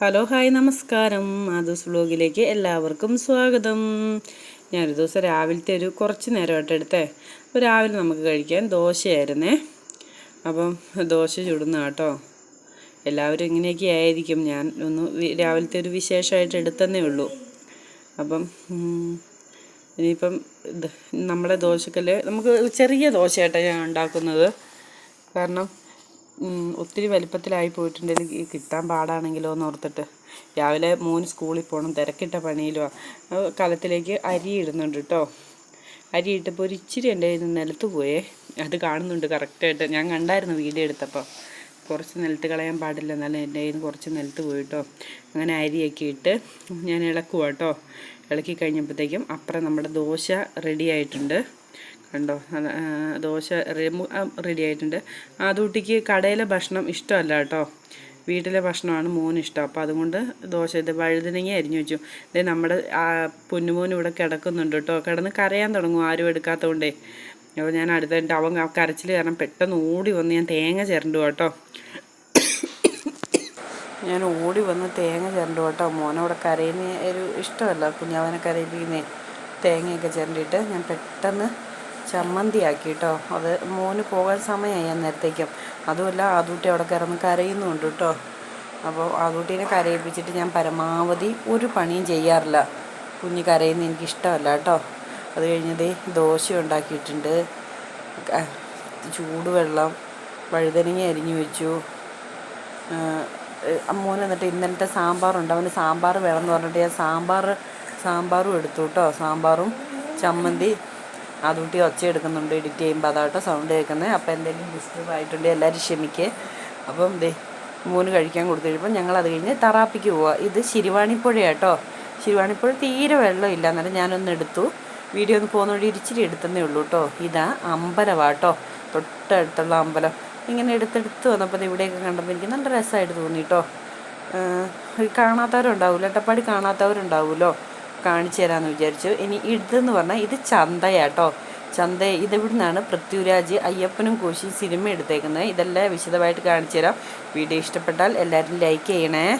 Hello hi നമസ്കാരം. മാധുസ് വ്ലോഗിലേക്ക് എല്ലാവർക്കും സ്വാഗതം. ഞാനൊരു ദിവസം രാവിലത്തെ ഒരു കുറച്ച് നേരമായിട്ട് എടുത്തേ. അപ്പോൾ രാവിലെ നമുക്ക് കഴിക്കാൻ ദോശയായിരുന്നേ. അപ്പം ദോശ ചുടുന്ന കേട്ടോ. എല്ലാവരും ഇങ്ങനെയൊക്കെ ആയിരിക്കും. ഞാൻ ഒന്ന് രാവിലത്തെ ഒരു വിശേഷമായിട്ട് എടുത്തന്നേ ഉള്ളൂ. അപ്പം ഇനിയിപ്പം നമ്മുടെ ദോശക്കല്ല് നമുക്ക് ചെറിയ ദോശയായിട്ടാണ് ഞാൻ ഉണ്ടാക്കുന്നത്. കാരണം ഒത്തിരി വലിപ്പത്തിലായി പോയിട്ടുണ്ടെങ്കിൽ കിട്ടാൻ പാടാണെങ്കിലോ എന്ന് ഓർത്തിട്ട് രാവിലെ മൂന്ന് സ്കൂളിൽ പോകണം തിരക്കിട്ട പണിയിലോ കലത്തിലേക്ക് അരി ഇടുന്നുണ്ട് കേട്ടോ അരി ഇട്ടപ്പോൾ ഒരു ഇച്ചിരി എന്റെ ഇത് നിലത്ത് പോയേ. അത് കാണുന്നുണ്ട് കറക്റ്റായിട്ട്. ഞാൻ കണ്ടായിരുന്നു വീഡിയോ എടുത്തപ്പോൾ കുറച്ച് നിലത്ത് കളയാൻ പാടില്ല. എന്നാലും എന്റെ കയ്യിൽ നിന്ന് കുറച്ച് നിലത്ത് പോയിട്ടോ അങ്ങനെ അരിയൊക്കെ ഇട്ട് ഞാൻ ഇളക്കുക കേട്ടോ ഇളക്കി കഴിഞ്ഞപ്പോഴത്തേക്കും അപ്പുറം നമ്മുടെ ദോശ റെഡി ആയിട്ടുണ്ട്. കണ്ടോ? ദോശ റെഡി ആയിട്ടുണ്ട്. ആദൂട്ടിക്ക് കടയിലെ ഭക്ഷണം ഇഷ്ടമല്ല കേട്ടോ. വീട്ടിലെ ഭക്ഷണമാണ് മോന് ഇഷ്ടം. അപ്പോൾ അതുകൊണ്ട് ദോശ ഇത് വഴുതനങ്ങ അരിഞ്ഞു വെച്ചു. ഇതേ നമ്മുടെ പൊന്നുമോൻ ഇവിടെ കിടക്കുന്നുണ്ട് കേട്ടോ. കിടന്ന് കരയാൻ തുടങ്ങും ആരും എടുക്കാത്തതുകൊണ്ടേ. അപ്പോൾ ഞാൻ അടുത്തായിട്ട് അവൻ കരച്ചിൽ കാരണം പെട്ടെന്ന് ഓടി വന്ന് ഞാൻ തേങ്ങ ചിരണ്ടു കേട്ടോ. ഞാൻ ഓടി വന്ന് തേങ്ങ ചിരണ്ടു കേട്ടോ. മോനവിടെ കരയുന്ന ഒരു ഇഷ്ടമല്ല. കുഞ്ഞാവനെ കരയിപ്പിക്കുന്നേ. തേങ്ങയൊക്കെ ചിരണ്ടിയിട്ട് ഞാൻ പെട്ടെന്ന് ചമ്മന്തി ആക്കി കേട്ടോ അത് മോന് പോകാൻ സമയമായി അന്നേരത്തേക്കും അതുമല്ല ആദൂട്ടി അവിടെ കിടന്ന് കരയുന്നുണ്ട് കേട്ടോ. അപ്പോൾ ആദൂട്ടീനെ കരയിപ്പിച്ചിട്ട് ഞാൻ പരമാവധി ഒരു പണിയും ചെയ്യാറില്ല. കുഞ്ഞ് കരയുന്ന എനിക്കിഷ്ടമല്ല കേട്ടോ. അത് കഴിഞ്ഞത് ദോശ ഉണ്ടാക്കിയിട്ടുണ്ട്. ചൂടുവെള്ളം വഴുതനങ്ങ അരിഞ്ഞു വെച്ചു. മോൻ എന്നിട്ട് ഇന്നലത്തെ സാമ്പാറുണ്ട് അവന് സാമ്പാർ വേണമെന്ന് പറഞ്ഞിട്ട് ഞാൻ സാമ്പാർ സാമ്പാറും എടുത്തു കേട്ടോ. സാമ്പാറും ചമ്മന്തി അതുകൂട്ടി ഒച്ച എടുക്കുന്നുണ്ട് എഡിറ്റ് ചെയ്യുമ്പോൾ അതാട്ടോ സൗണ്ട് കേൾക്കുന്നത് അപ്പോൾ എന്തെങ്കിലും ഡിസ്റ്റർബ് ആയിട്ടുണ്ട് എല്ലാവരും ക്ഷമിക്കുക അപ്പം ദേ മൂന്ന് കഴിക്കാൻ കൊടുത്തു. കഴിയുമ്പോൾ ഞങ്ങൾ അത് കഴിഞ്ഞ് തറാപ്പിക്ക് പോവുക ഇത് ശിരുവാണിപ്പുഴ കേട്ടോ ശിരുവാണിപ്പുഴ തീരെ വെള്ളമില്ല എന്നാലും ഞാനൊന്ന് എടുത്തു. വീഡിയോ ഒന്ന് പോകുന്ന വഴി ഇരിച്ചിരി എടുത്തന്നേ ഉള്ളൂ കേട്ടോ ഇതാ അമ്പലമാട്ടോ തൊട്ടടുത്തുള്ള അമ്പലം. ഇങ്ങനെ എടുത്തെടുത്ത് വന്നപ്പോൾ ഇവിടെയൊക്കെ കണ്ടപ്പോൾ എനിക്ക് നല്ല രസമായിട്ട് തോന്നി കേട്ടോ കാണാത്തവരുണ്ടാവില്ല അട്ടപ്പാടി കാണാത്തവരുണ്ടാവുമല്ലോ കാണിച്ചു തരാമെന്ന് വിചാരിച്ചു. ഇനി ഇതെന്ന് പറഞ്ഞാൽ ഇത് ചന്തയാട്ടോ. ചന്ത ഇതിവിടുന്നാണ് പൃഥ്വിരാജ് അയ്യപ്പനും കോശി സിനിമ എടുത്തേക്കുന്നത്. ഇതെല്ലാം വിശദമായിട്ട് കാണിച്ചു തരാം. വീഡിയോ ഇഷ്ടപ്പെട്ടാൽ എല്ലാവരും ലൈക്ക് ചെയ്യണേ.